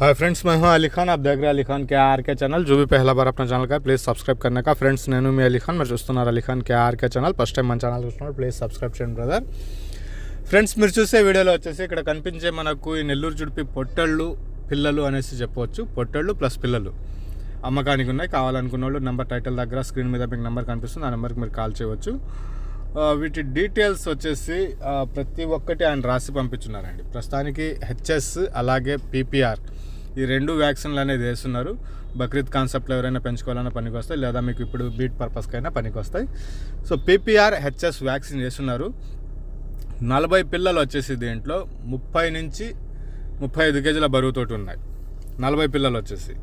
Hi friends मैं हूं अली खान आप देख रहे हैं अली खान के आर के चैनल जो भी पहला बार अपना ఛానల్ का ప్లీజ్ సబ్స్క్రైబ్ करने का ఫ్రెండ్స్ నేను మీ అలీ ఖాన్ మీరు చూస్తున్నారు Ali Khan K RK channel first time మన ఛానల్ చూస్తున్నారు ప్లీజ్ సబ్స్క్రైబ్ చేయండి బ్రదర్ ఫ్రెండ్స్ మీరు చూసే వీడియోలో వచ్చేసి ఇక్కడ కనిపించే మనకు ఈ నెల్లూరు జుడిపి పొట్టళ్ళు పిల్లలు అనేసి చెప్పవచ్చు పొట్టళ్ళు ప్లస్ పిల్లలు అమ్మకానికి ఉన్నాయి కావాలనుకున్న వాళ్ళు నెంబర్ టైటిల్ దగ్గర స్క్రీన్ మీద మీకు నెంబర్ కనిపిస్తుంది ఆ నెంబర్కి మీరు కాల్ చేయవచ్చు ఆ, వీటి డీటెయిల్స్ వచ్చేసి ఆ, ప్రతి ఒక్కటి ఆయన రాసి పంపించున్నారండి ప్రస్తుతానికి హెచ్ఎస్ అలాగే పీపీఆర్ ఈ రెండు వ్యాక్సిన్లు అనేది వేస్తున్నారు బక్రీద్ కాన్సెప్ట్లో ఎవరైనా పెంచుకోవాలన్నా పనికి వస్తాయి లేదా మీకు ఇప్పుడు బీట్ పర్పస్కైనా పనికి వస్తాయి సో పీపీఆర్ హెచ్ఎస్ వ్యాక్సిన్ వేస్తున్నారు నలభై పిల్లలు వచ్చేసి దీంట్లో ముప్పై నుంచి ముప్పై ఐదు కేజీల బరువుతోటి ఉన్నాయి. నలభై పిల్లలు వచ్చేసి.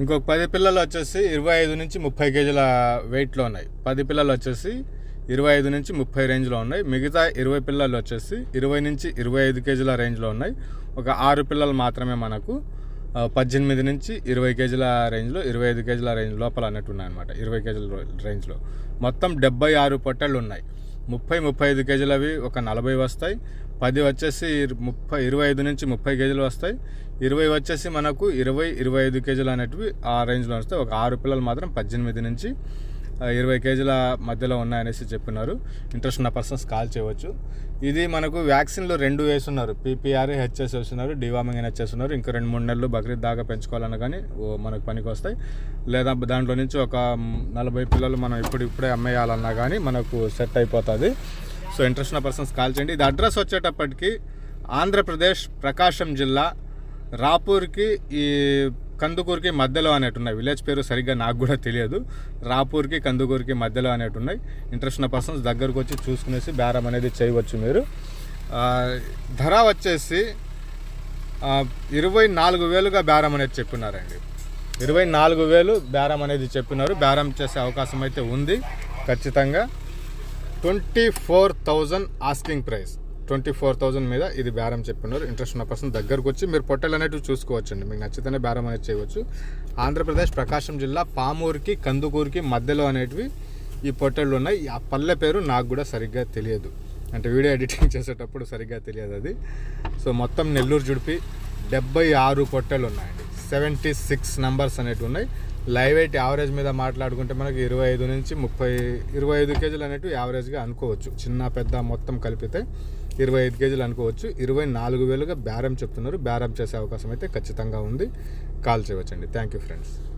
ఇంకొక పది పిల్లలు వచ్చేసి ఇరవై ఐదు నుంచి ముప్పై కేజీల వెయిట్లో ఉన్నాయి. పది పిల్లలు వచ్చేసి ఇరవై ఐదు నుంచి ముప్పై రేంజ్లో ఉన్నాయి. మిగతా ఇరవై పిల్లలు వచ్చేసి ఇరవై నుంచి ఇరవై ఐదు కేజీల రేంజ్లో ఉన్నాయి. ఒక ఆరు పిల్లలు మాత్రమే మనకు పద్దెనిమిది నుంచి ఇరవై కేజీల రేంజ్లో ఇరవై ఐదు కేజీల రేంజ్ లోపల అన్నట్టు ఉన్నాయన్నమాట ఇరవై కేజీల రేంజ్లో. మొత్తం డెబ్బై ఆరు పొట్టలు ఉన్నాయి. ముప్పై ముప్పై ఐదు కేజీలవి ఒక నలభై వస్తాయి. పది వచ్చేసి ముప్పై ఇరవై ఐదు నుంచి ముప్పై కేజీలు వస్తాయి. ఇరవై వచ్చేసి మనకు ఇరవై ఇరవై ఐదు కేజీలు అనేటివి ఆ రేంజ్లో వస్తాయి. ఒక ఆరు పిల్లలు మాత్రం పద్దెనిమిది నుంచి ఇరవై కేజీల మధ్యలో ఉన్నాయనేసి చెప్పినారు. ఇంట్రెస్ట్ ఉన్న పర్సన్స్ కాల్ చేయవచ్చు. ఇది మనకు వ్యాక్సిన్లు రెండు వేస్తున్నారు పీపీఆర్ హెచ్ఎస్ వేస్తున్నారు డివామింగ్ అని హెచ్చేస్తున్నారు ఇంకా రెండు మూడు నెలలు బక్రీద్ దాకా పెంచుకోవాలన్నా కానీ ఓ మనకు పనికి వస్తాయి. లేదా దాంట్లో నుంచి ఒక నలభై పిల్లలు మనం ఇప్పుడు ఇప్పుడే అమ్మేయాలన్నా కానీ మనకు సెట్ అయిపోతుంది. సో ఇంట్రెస్ట్ ఉన్న పర్సన్స్ కాల్ చేయండి. ఇది అడ్రస్ వచ్చేటప్పటికి ఆంధ్రప్రదేశ్ ప్రకాశం జిల్లా రాపూర్కి ఈ కందుకూరుకి మధ్యలో అనేటు ఉన్నాయి విలేజ్ పేరు సరిగ్గా నాకు కూడా తెలియదు. రాపూర్కి కందుకూరుకి మధ్యలో అనేటు ఉన్నాయి ఇంట్రెస్ట్ ఉన్న పర్సన్స్ దగ్గరకు వచ్చి చూసుకునేసి బేరం అనేది చేయవచ్చు మీరు. ధర వచ్చేసి ఇరవై నాలుగు వేలుగా బేరం అనేది చెప్పినారండి. ఇరవై నాలుగు వేలు బేరం అనేది చెప్పినారు. బేరం చేసే అవకాశం అయితే ఉంది ఖచ్చితంగా. Twenty four thousand asking price. Twenty four thousand మీద ఇది బేరం చెప్పినారు. ఇంట్రెస్ట్ ఉన్న పర్సన్ దగ్గరకు వచ్చి మీరు పొట్టెలు అనేటివి చూసుకోవచ్చండి. మీకు నచ్చితేనే బేరం అనేది చేయవచ్చు. ఆంధ్రప్రదేశ్ ప్రకాశం జిల్లా పామూరుకి కందుకూరుకి మధ్యలో అనేటివి ఈ పొట్టెళ్ళు ఉన్నాయి. ఆ పల్లె పేరు నాకు కూడా సరిగ్గా తెలియదు. అంటే వీడియో ఎడిటింగ్ చేసేటప్పుడు సరిగ్గా తెలియదు అది. సో మొత్తం నెల్లూరు జుడిపి డెబ్బై ఆరు పొట్టెలు ఉన్నాయండి. సెవెంటీ సిక్స్ నంబర్స్ అనేటివి ఉన్నాయి. లైవ్ వెయిట్ యావరేజ్ మీద మాట్లాడుకుంటే మనకి ఇరవై ఐదు నుంచి ముప్పై ఇరవై ఐదు కేజీలు అనేటివి యావరేజ్గా అనుకోవచ్చు. చిన్న పెద్ద మొత్తం కలిపితే. ఇరవై ఐదు కేజీలు అనుకోవచ్చు. ఇరవై నాలుగు వేలుగా బేరం చెప్తున్నారు. బేరం చేసే అవకాశం అయితే ఖచ్చితంగా ఉంది. కాల్ చేయవచ్చండి. Thank you friends